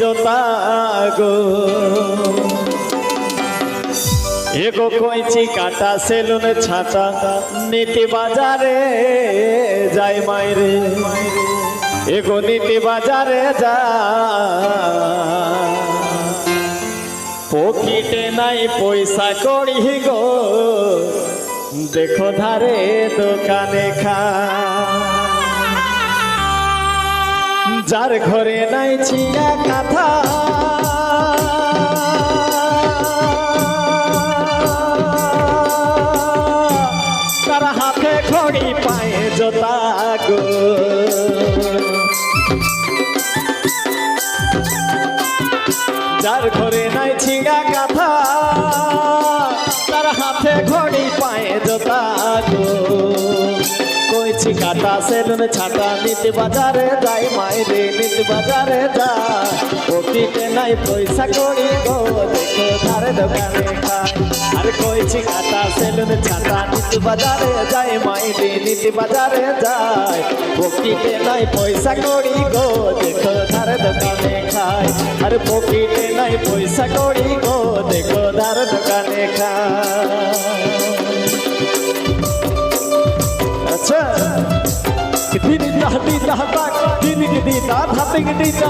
জোতা গো। এগো কইছি কাটা সেলুন ছাতা নীতি বাজারে যাই মাইরে। এগো নীতি বাজারে যা। পকেটে নাই পয়সা করি গো দেখো ধারে দোকানে খা। যার ঘরে নাই চিয়া কাথা। তার হাতে খড়ি পায়ে জোতা গো। যার ঘরে নাই কইছি কাটা, সেলুন ছাটা নিতে বাজারে যাই, মাইরে নিতে বাজারে যাই। পকেটে নাই পয়সা করি গো, দেখো ধারে দোকানে খাই। আর কইছি কাটা, সেলুন ছাটা নিতে বাজারে যাই, মাইরে নিতে বাজারে যাই। পকেটে নাই পয়সা করি গো, দেখো ধারে দোকানে খাই। আর পকেটে নাই পয়সা করি গো, দেখো ধারে দোকানে খাই। দিন দাহ দিন দাহ তাক দিন কি দিন দাহ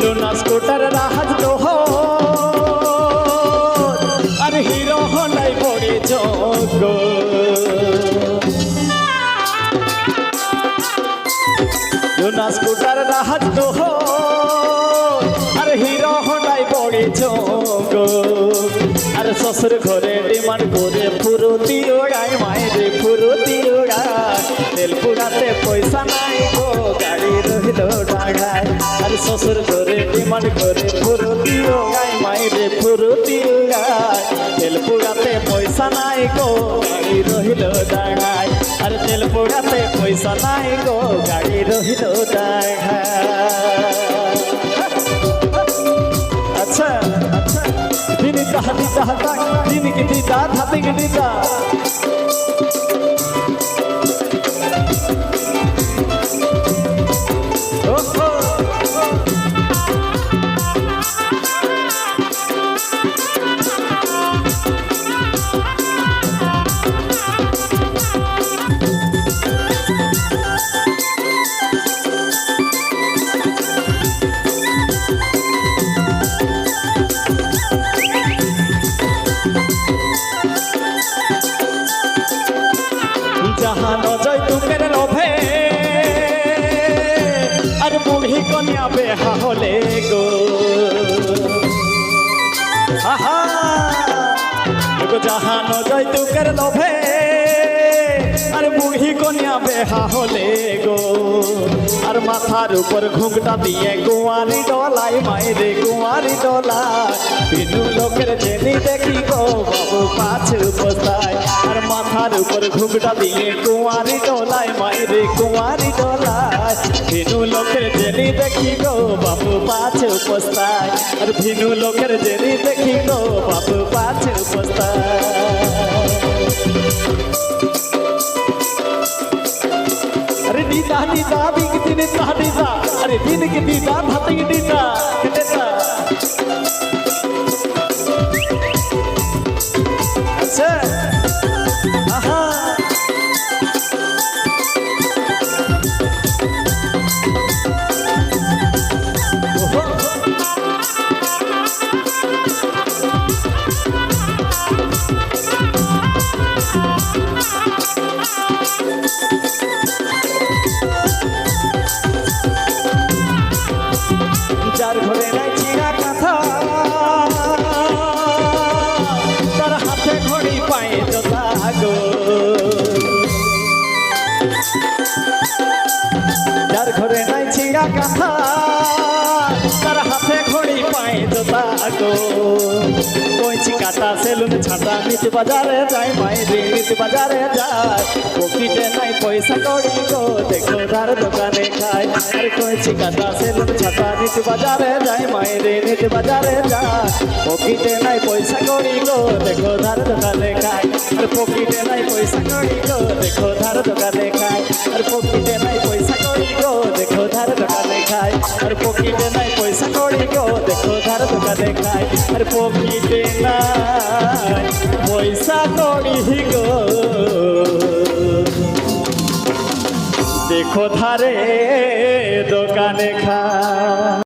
লুনা স্কুটার রাহাজ লোহ আর হিরো হলাই পড়ে যোগ লুনা স্কুটার রাহাজ লোহ আর হিরো হলাই পড়ে যোগ আর শ্বশুর ঘরে ডিমান্ড শ্বশুর ঘরে ডিমান্ড করে ফুরুতি ওড়াই মায়েরে ফুরুতি ওড়াই তেল পুড়াতে পয়সা নাই গো, গাড়ি রহিল ডাঙায় আর তেল পুড়াতে পয়সা নাই গো, গাড়ি রহিল ডাঙায় আচ্ছা আচ্ছা। দিন দাহ তাক দিন কি দি দাহ হাতে কি দি জাহান জয় তুকের লোভে আর বুড়ি কন্যা বেহা হলে গো আহা জাহান জয় তুকের লোভে আর বুড়ি কন্যা বেহা হলে গো। আর মাথার উপর ঘুমটা দিয়ে কুয়ারি ডলাই, মাইরে কুয়ারি ডলাই। বিনু লোকের জেনি দেখি গো, বাবু পাছে বসায় আর মাথার উপর ঘুমটা দিয়ে কুয়ারি ডলাই, মাইরে কুয়ারি ডলাই। ভিনু লোকের জেনি দেখি গো, বাবু পাছে উপস্থায়। আর ভিনু লোকের জেনি দেখি গো, বাবু পাছে উপস্থায়। दीदा दीदा दिग दिन ता दीदा अरे दिन के दीदा धतिग दीदा कितना अच्छा आहा ओहो পায়ে জোতা গো যার ঘরে নাই চিড়া কাঁথা পায় জোতা গো কইছি কাটা সেলুন, ছাতা নিচ বাজারে যায় মায়েরে নিচ বাজারে যায়। পকেটে নাই পয়সা কড়ি গো, দেখো ধার দোকানে খায়। আর কইছি কাটা সেলুন, ছাতা নিচ বাজারে যায় মায়েরে নিচ বাজারে যায়। পকেটে নাই পয়সা কড়ি গো, দেখো ধার দোকানে খায়। আর পকেটে নাই পয়সা কড়ি গো, দেখো ধার দোকানে খায়। আর পকেটে নাই ধার দোকানে খায় আর পকিতে নাই পয়সা কড়ি গো। দেখো ধারে দোকানে খায়।